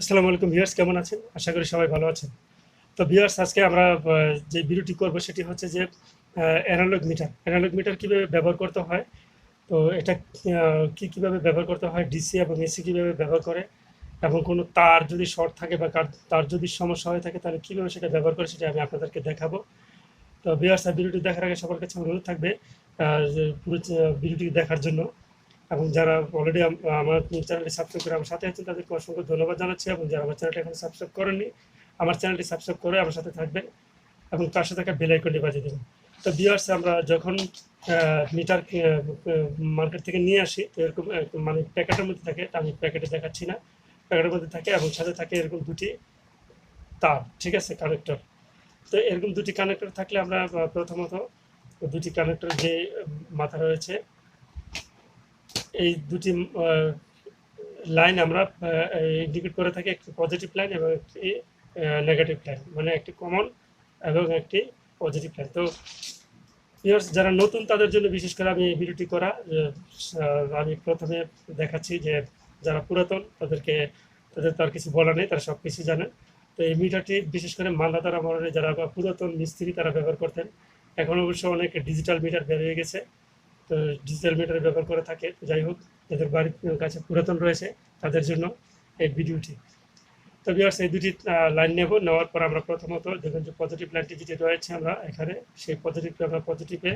আসসালামু আলাইকুম ভিউয়ার্স, কেমন আছেন? আশা করি সবাই ভালো আছেন। তো ভিউয়ার্স, আজকে আমরা যে ভিডিওটি করব সেটি হচ্ছে যে অ্যানালগ মিটার অ্যানালগ মিটার কীভাবে ব্যবহার করতে হয়? তো এটা কি কীভাবে ব্যবহার করতে হয়? ডিসি এবং এসি কীভাবে ব্যবহার করে? এবং কোনো তার যদি শর্ট থাকে বা তার যদি সমস্যা হয়ে থাকে, তাহলে কীভাবে সেটা ব্যবহার করে সেটা আমি আপনাদেরকে দেখাবো। তো ভিউয়ার্স ভিডিওটি দেখার আগে সবার কাছে অনুরোধ থাকবে পুরো ভিডিওটি দেখার জন্য। এবং যারা অলরেডি আমার চ্যানেলটি সাবস্ক্রাইব করে আমার সাথে আছেন, তাদেরকে অসংখ্য ধন্যবাদ জানাচ্ছি। এবং যারা আমার চ্যানেলটি এখন সাবস্ক্রাইব করেননি, আমার চ্যানেলটি সাবস্ক্রাইব করে আমার সাথে থাকবেন এবং তার সাথে একটা বেল আইকনটি বাজিয়ে দেবেন। তো বিয়ার্স আমরা যখন মিটার মার্কেট থেকে নিয়ে আসি, তো এরকম মানে প্যাকেটের মধ্যে থাকে, তা আমি প্যাকেটে দেখাচ্ছি না। প্যাকেটের মধ্যে থাকে এবং সাথে থাকে এরকম দুটি তার, ঠিক আছে কানেক্টর তো এরকম দুটি কানেক্টর থাকলে আমরা প্রথমত দুটি কানেক্টর যে মাথা রয়েছে এই দুটি লাইন আমরা ইন্ডিকেট করে থাকি একটি পজিটিভ লাইন এবং একটি নেগেটিভ লাইন মানে একটি কমন এবং একটি পজিটিভ লাইন তো যারা নতুন, তাদের জন্য বিশেষ করে আমি এই ভিডিওটি করা আমি প্রথমে দেখাচ্ছি যে যারা পুরাতন, তাদেরকে, তাদের তার কিছু বলা নেই, তারা সব কিছু জানে। তো এই মিটারটি বিশেষ করে মালদাতার মরণে, যারা পুরাতন মিস্ত্রি তারা ব্যবহার করতেন। এখন অবশ্য অনেক ডিজিটাল মিটার বের হয়ে গেছে। তো ডিজিটাল মিটার ব্যবহার করে থাকে। যাই হোক, যাদের বাড়ির কাছে পুরাতন রয়েছে, তাদের জন্য এই ভিডিওটি। তো বিয়ার্স এই দুটি লাইন নেব। নেওয়ার পর আমরা প্রথমত দেখুন যে পজিটিভ লাইনটি যেটি রয়েছে আমরা এখানে, সেই পজিটিভকে আমরা পজিটিভে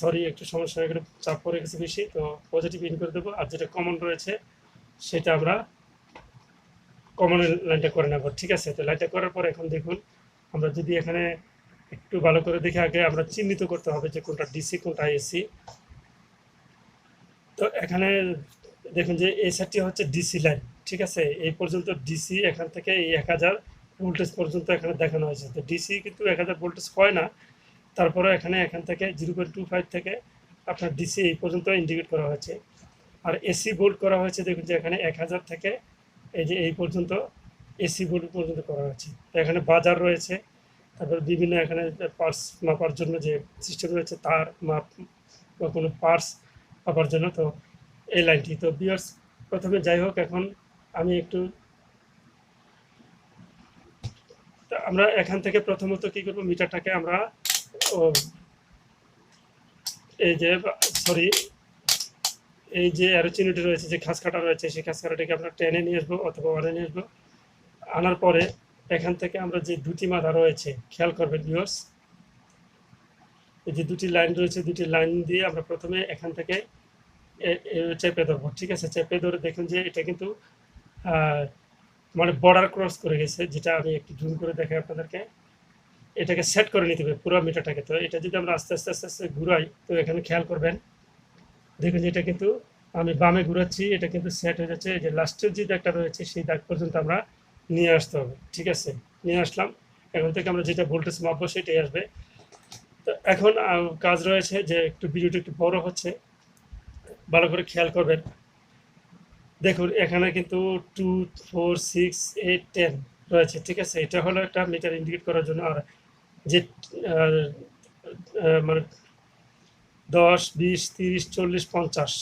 সরি একটু সমস্যা হয়ে গেলে, চাপ পড়ে গেছে বেশি। তো পজিটিভ ইন করে দেবো। আর যেটা কমন রয়েছে, সেটা আমরা কমন লাইনটা করে নেব। ঠিক আছে? তো লাইনটা করার পর এখন দেখুন, আমরা যদি এখানে একটু ভালো করে দেখে আগে আমরা চিহ্নিত করতে হবে যে কোনটা ডিসি কোনটা এসি তো এখানে দেখুন যে এই সাইডটি হচ্ছে ডিসি লাইন ঠিক আছে? এই পর্যন্ত ডিসি এখান থেকে এই এক হাজার ভোল্টেজ পর্যন্ত এখানে দেখানো হয়েছে। তো ডিসি কিন্তু এক হাজার ভোল্টেজ হয় না। তারপরে এখানে এখান থেকে জিরো পয়েন্ট টু ফাইভ থেকে আপনার ডিসি এই পর্যন্ত ইন্ডিকেট করা হয়েছে। আর এসি বোল্ট করা হয়েছে, দেখুন যে এখানে এক হাজার থেকে এই যে এই পর্যন্ত এসি বোল্ট পর্যন্ত করা হয়েছে। এখানে বাজার রয়েছে। তারপর বিভিন্ন এখানে পার্স মাপার জন্য যে সিস্টেম রয়েছে, তার মাপ বা কোনো পার্স মাপার জন্য তো এই লাইনটি তো বিয়ার্স প্রথমে যাই হোক, এখন আমি একটু আমরা এখান থেকে প্রথমত কি করব? মিটারটাকে আমরা এই যে সরি এই যে অ্যারোচিনিটি রয়েছে, যে ঘাস কাটা রয়েছে, সেই ঘাস কাটাটাকে আমরা টেনে নিয়ে আসব অথবা ওয়ানে নিয়ে আসব। আনার পরে এখান থেকে আমরা যে দুটি মাথা রয়েছে, খেয়াল করবেন ভিউয়ার্স এই যে দুটি লাইন রয়েছে, দুটি লাইন দিয়ে আমরা প্রথমে এখান থেকে চেপে ধরবো, ঠিক আছে? চেপে ধরে দেখুন যে এটা কিন্তু মানে বর্ডার ক্রস করে গেছে, যেটা আমি একটু জুম করে দেখাই আপনাদেরকে। এটাকে সেট করে নিতে হবে পুরো মিটারটাকে তো এটা যদি আমরা আস্তে আস্তে আস্তে আস্তে ঘুরাই, তো এখানে খেয়াল করবেন, দেখুন যে এটা কিন্তু আমি বামে ঘুরাচ্ছি, এটা কিন্তু সেট হয়ে যাচ্ছে। যে লাস্টের যে দাগটা রয়েছে, সেই দাগ পর্যন্ত আমরা নিয়ে আসতে হবে, ঠিক আছে? নিয়ে আসলাম। এখন থেকে আমরা যেটা ভোল্টেজ মাপবো সেটাই আসবে। তো এখন কাজ রয়েছে যে একটু ভিডিওটা একটু বড় হচ্ছে। ভালো করে খেয়াল করবেন। দেখুন, এখানে কিন্তু two four six eight ten রয়েছে, ঠিক আছে? এটা হলো একটা মিটার ইন্ডিকেট করার জন্য। আর যে মানে দশ, বিশ, তিরিশ, চল্লিশ, পঞ্চাশ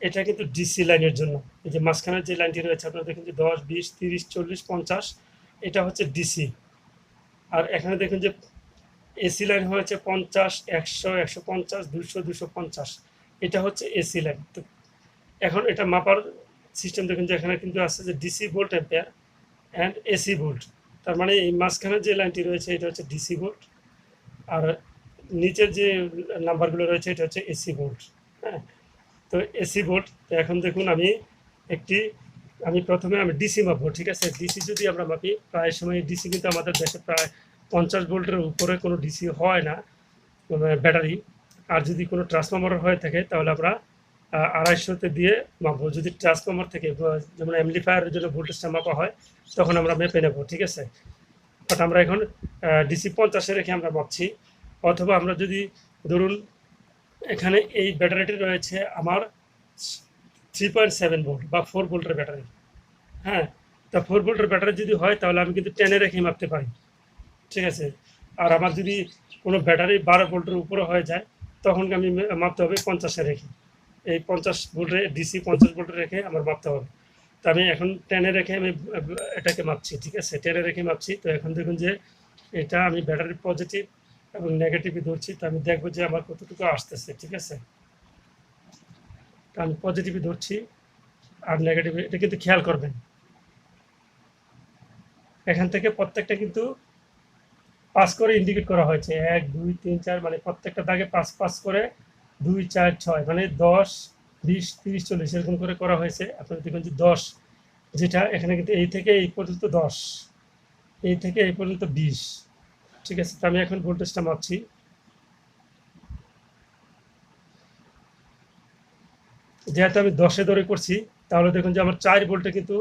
এটা কিন্তু ডিসি লাইনের জন্য। এই যে মাঝখানের যে লাইনটি রয়েছে, আপনারা দেখুন যে দশ, বিশ, তিরিশ, চল্লিশ, পঞ্চাশ, এটা হচ্ছে ডিসি আর এখানে দেখুন যে এসি লাইন হয়েছে পঞ্চাশ, একশো একশো পঞ্চাশ, দুশো দুশো পঞ্চাশ। এটা হচ্ছে এসি লাইন। তো এখন এটা মাপার সিস্টেম দেখুন যে এখানে কিন্তু আছে যে DC volt ampere and AC volt তার মানে এই মাঝখানের যে লাইনটি রয়েছে, এটা হচ্ছে ডিসি ভোল্ট আর নিচের যে নাম্বারগুলো রয়েছে, এটা হচ্ছে এসি ভোল্ট হ্যাঁ? তো এসি ভোল্ট তো এখন দেখুন আমি একটি, আমি প্রথমে আমি ডিসি মাপবো, ঠিক আছে? ডিসি যদি আমরা মাপি, প্রায় সময় ডিসি কিন্তু আমাদের দেশে প্রায় পঞ্চাশ ভোল্টের উপরে কোনো ডিসি হয় না ব্যাটারি। আর যদি কোনো ট্রান্সফর্মার হয়ে থাকে, তাহলে আমরা আড়াইশোতে দিয়ে মাপবো। যদি ট্রান্সফর্মার থেকে যেমন অ্যাম্পলিফায়ারের জন্য ভোল্টেজটা মাপা হয়, তখন আমরা মেপে নেব, ঠিক আছে? বাট আমরা এখন ডিসি পঞ্চাশে রেখে আমরা মাপছি। অথবা আমরা যদি ধরুন এখানে এই ব্যাটারিটি রয়েছে আমার থ্রি পয়েন্ট সেভেন ভোল্ট বা ফোর ভোল্টের ব্যাটারি। হ্যাঁ তা ফোর ভোল্টের ব্যাটারি যদি হয়, তাহলে আমি কিন্তু টেনে রেখে মাপতে পারি। ঠিক আছে? আর আমার যদি কোনো ব্যাটারি বারো ভোল্টের উপরে হয়ে যায়, তখন আমি মাপতে হবে? পঞ্চাশে রেখে। এই পঞ্চাশ ভোল্টে ডিসি পঞ্চাশ ভোল্টে রেখে আমার মাপতে হবে। তো আমি এখন টেনে রেখে আমি এটাকে মাপছি, ঠিক আছে? টেনে রেখে মাপছি। তো এখন দেখুন যে এটা আমি ব্যাটারি পজিটিভ এবং নেগেটিভই ধরছি, তো আমি দেখব যে আমার কতটুকু আসতেছে, ঠিক আছে? আমি পজিটিভই ধরছি আর নেগেটিভ এটা কিন্তু খেয়াল করবেন। এখান থেকে প্রত্যেকটা কিন্তু পাস করে ইন্ডিকেট করা হয়েছে। এক, দুই, তিন, চার মানে প্রত্যেকটা দাগে পাঁচ পাস করে দুই, চার, ছয় মানে দশ, বিশ, তিরিশ, চল্লিশ, এরকম করে করা হয়েছে। আপনারা দেখুন যে দশ, যেটা এখানে কিন্তু এই থেকে এই পর্যন্ত দশ, এই থেকে এই পর্যন্ত বিশ। ঠিক আছে আমি এখন ভোল্টেজটা মাপছি। যেহেতু আমি দশে ধরে করছি, তাহলে দেখুন যে আমার চার ভোল্টে কিন্তু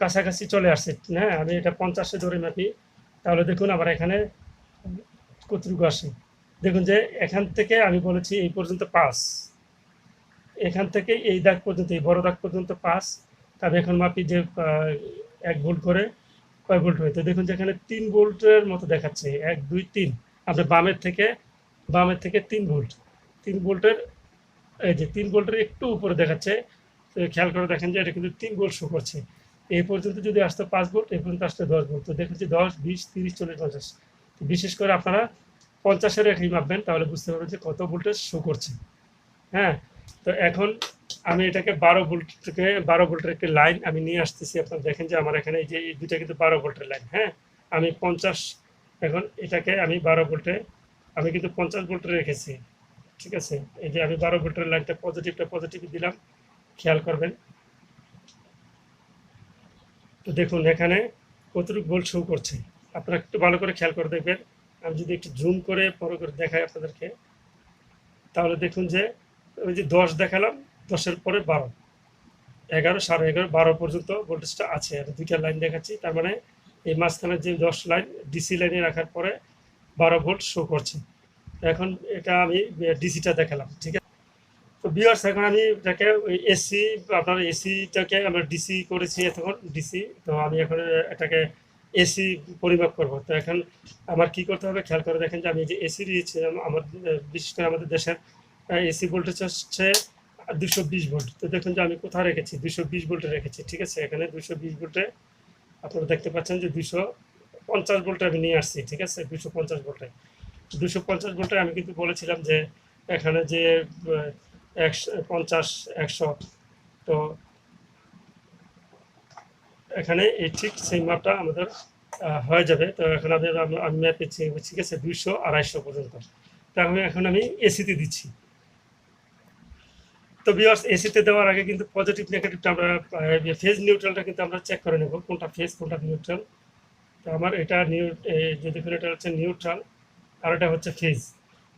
কাছাকাছি চলে আসছে। হ্যাঁ আমি এটা পঞ্চাশে ধরে মাপি, তাহলে দেখুন আমার এখানে কতটুকু আসে। দেখুন যে এখান থেকে আমি বলেছি এই পর্যন্ত পাস। এখান থেকে এই দাগ পর্যন্ত, এই বড় দাগ পর্যন্ত পাস। তবে এখন মাপি যে এক ভোল্ট করে কয় ভোল্ট হয় তো দেখুন যে এখানে তিন ভোল্টের মতো দেখাচ্ছে। এক, দুই, তিন। আপনার বামের থেকে বামের থেকে তিন ভোল্ট। তিন ভোল্টের, এই যে তিন ভোল্টের একটু উপরে দেখাচ্ছে। তো খেয়াল করে দেখেন যে এটা কিন্তু তিন ভোল্ট শো করছে। এই পর্যন্ত যদি আসতো পাঁচ ভোল্ট, এই পর্যন্ত আসতো দশ ভোল্ট। তো দেখুন যে দশ, বিশ, তিরিশ, চল্লিশ, পঞ্চাশ। বিশেষ করে আপনারা পঞ্চাশের রেখেই মাপবেন, তাহলে বুঝতে পারবেন যে কত ভোল্টেজ শো করছে। হ্যাঁ? তো এখন আমি এটাকে বারো ভোল্ট থেকে, বারো ভোল্টের একটি লাইন আমি নিয়ে আসতেছি। আপনারা দেখেন যে আমার এখানে এই যে, এই দুইটা কিন্তু বারো ভোল্টের লাইন হ্যাঁ? আমি পঞ্চাশ, এখন এটাকে আমি বারো ভোল্টে, আমি কিন্তু পঞ্চাশ ভোল্টে রেখেছি, ঠিক আছে? এই যে আমি বারো ভোল্টের লাইনটা পজিটিভটা পজিটিভ দিলাম, খেয়াল করবেন। তো দেখুন, এখানে কতটুকু ভোল্ট শো করছে। আপনারা একটু ভালো করে খেয়াল করে দেখবেন। আমি যদি একটু জুম করে বড় করে দেখাই আপনাদেরকে। তাহলে দেখুন যে, ওই যে দশ দেখালাম দশের পরে বারো। এগারো, সাড়ে এগারো, বারো পর্যন্ত ভোল্টেজটা আছে। আমি দুইটা লাইন দেখাচ্ছি। তার মানে এই মাঝখানে যে দশ লাইন ডিসি লাইনে রাখার পরে বারো ভোল্ট শো করছে। এখন এটা আমি ডিসিটা দেখালাম, ঠিক আছে? তো বিয়ার্স এখন আমি এটাকে এসি আপনার এসিটাকে আমরা ডিসি করেছি এতক্ষণ ডিসি তো আমি এখন এটাকে এসি পরিমাপ করব। তো এখন আমার কি করতে হবে? খেয়াল করে দেখেন যে আমি যে এসি দিয়েছি আমার বিশেষ করে আমাদের দেশের এসি ভোল্টেজ হচ্ছে দুশো বিশ ভোল্ট। তো দেখুন যে আমি কোথায় রেখেছি? দুশো বিশ ভোল্টে রেখেছি, ঠিক আছে? এখানে দুশো বিশ ভোল্টে আপনারা দেখতে পাচ্ছেন যে দুশো পঞ্চাশ ভোল্টে আমি নিয়ে আসছি, ঠিক আছে? দুশো পঞ্চাশ ভোল্টে। দুশো পঞ্চাশ ভোল্টে আমি কিন্তু বলেছিলাম যে এখানে যে একশো, পঞ্চাশ, একশো, তো এখানে এই ঠিক সেই মাপটা আমাদের হয়ে যাবে। তো এখন আমি, আমি- ম্যাপে ঠিক আছে? দুইশো আড়াইশো পর্যন্ত। তাহলে এখন আমি এসিতে দিচ্ছি। তো বিয়ার্স এসিতে দেওয়ার আগে কিন্তু পজিটিভ নেগেটিভটা আমরা ফেজ নিউট্রালটা কিন্তু আমরা চেক করে নেব, কোনটা ফেজ কোনটা নিউট্রাল তো আমার এটা নিউ যদি এটা হচ্ছে নিউট্রাল আর এটা হচ্ছে ফেজ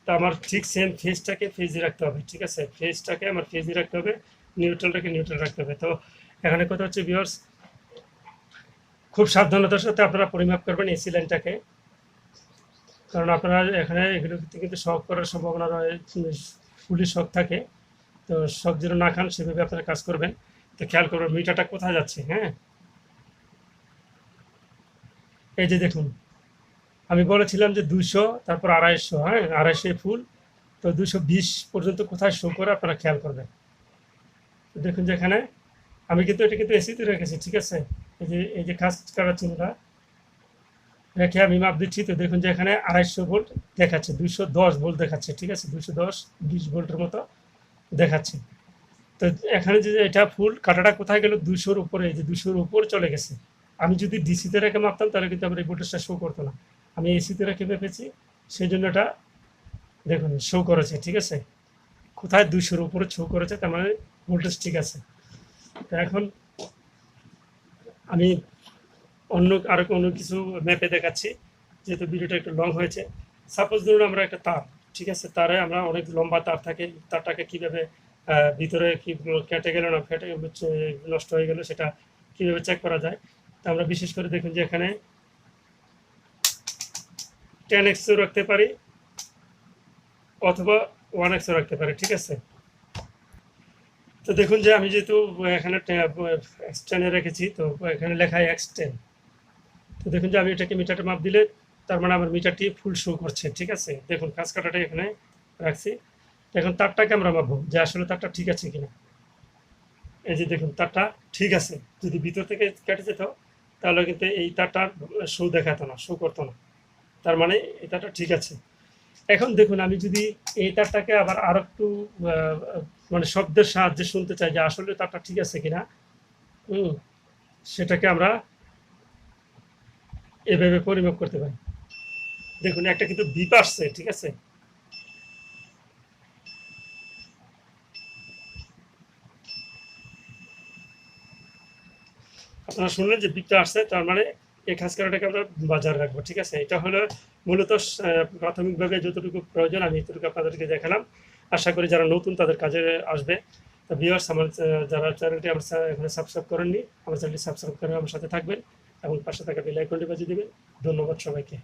তো আমার ঠিক সেম ফেজটাকে ফেজই রাখতে হবে, ঠিক আছে? ফেজটাকে আমার ফেজই রাখতে হবে নিউট্রালটাকে নিউট্রাল রাখতে হবে। তো এখানে কথা হচ্ছে বিয়ার্স খুব সাবধানতার সাথে আপনারা পরিমাপ করবেন এসি লাইনটাকে কারণ আপনারা এখানে এগুলো কিন্তু শখ করার সম্ভাবনা রয়ে ফুলি শখ থাকে। তো সব যেন না খান, সেভাবে আপনারা কাজ করবেন। তো খেয়াল করবেন মিটারটা কোথায় যাচ্ছে হ্যাঁ? এই যে দেখুন, আমি বলেছিলাম যে দুশো তারপর আড়াইশো হ্যাঁ? আড়াইশো ফুল। তো দুশো বিশ পর্যন্ত কোথায় শো করে আপনারা খেয়াল করবেন। তো দেখুন যে এখানে, আমি কিন্তু, এটা কিন্তু এসিতে রেখেছি, ঠিক আছে? এই যে এই যে কাজ করার চিন্তা রেখে আমি মাপ দিচ্ছি, তো দেখুন যে এখানে আড়াইশো ভোল্ট দেখাচ্ছে দুশো দশ ভোল্ট দেখাচ্ছে, ঠিক আছে? দুশো দশ, বিশ ভোল্টের মতো। দেখাচ্ছে। তো এখানে যে এটা ফুল কাটাটা কোথায় গেল? দুশোর উপরে যে দুশোর উপর চলে গেছে। আমি যদি ডিসিতে রেখে মাপতাম, তাহলে কিন্তু আমার এই শো করতো না। আমি এসিতে রেখে মেপেছি, সেই জন্য এটা দেখুন শো করেছে, ঠিক আছে? কোথায় দুশোর উপরে শো করেছে, তার মানে ভোল্টেজ ঠিক আছে। তো এখন আমি অন্য আরও কোনো কিছু ম্যাপে দেখাচ্ছি, যেহেতু ভিডিওটা একটু লং হয়েছে। সাপোজ ধরুন আমরা একটা তার ঠিক আছে, তারে আমরা অনেক লম্বা তার থাকে, তারটাকে কীভাবে ভিতরে কি কেটে গেল না, ফেটে নষ্ট হয়ে গেল সেটা কীভাবে চেক করা যায়? তা আমরা বিশেষ করে দেখুন যে এখানে টেন এক্সও রাখতে পারি, অথবা ওয়ান এক্সও রাখতে পারি, ঠিক আছে? তো দেখুন যে আমি যেহেতু এখানে এক্সটেনে রেখেছি, তো এখানে লেখা এক্স টেন তো দেখুন যে আমি এটাকে মিটারটা মাপ দিলে তার মানে আমার মিটারটি ফুল শো করছে, ঠিক আছে? দেখুন, কাজ কাটাটা এখানে রাখছি। এখন তারটাকে আমরা মাপবো যে আসলে তারটা ঠিক আছে কিনা। এই যে দেখুন, তারটা ঠিক আছে। যদি ভিতর থেকে কেটে যেত, তাহলে কিন্তু এই তারটা শো দেখাতো না শো করতো না। তার মানে এই তারটা ঠিক আছে। এখন দেখুন, আমি যদি এই তারটাকে আবার আরও একটু মানে শব্দের সাহায্যে শুনতে চাই যে আসলে তারটা ঠিক আছে কিনা, হুম, সেটাকে আমরা এভাবে পরিমাপ করতে পারি। দেখুন, একটা কিন্তু বিপ আসছে, ঠিক আছে? আপনারা শুনলেন যে বিপটা আসছে, তার মানে এই খাস কারাটাকে আমরা বাজার রাখব, ঠিক আছে? এটা হলো মূলত প্রাথমিকভাবে যতটুকু প্রয়োজন, আমি এতটুকু আপনাদেরকে দেখালাম। আশা করি যারা নতুন তাদের কাজে আসবে। তো আমার যারা চ্যানেলটি আমার এখানে সাবস্ক্রাইব করেননি, আমার চ্যানেলটি সাবস্ক্রাইব করে আমার সাথে থাকবেন এবং পাশে থাকা বেল আইকনটি বাজিয়ে দেবেন। ধন্যবাদ সবাইকে।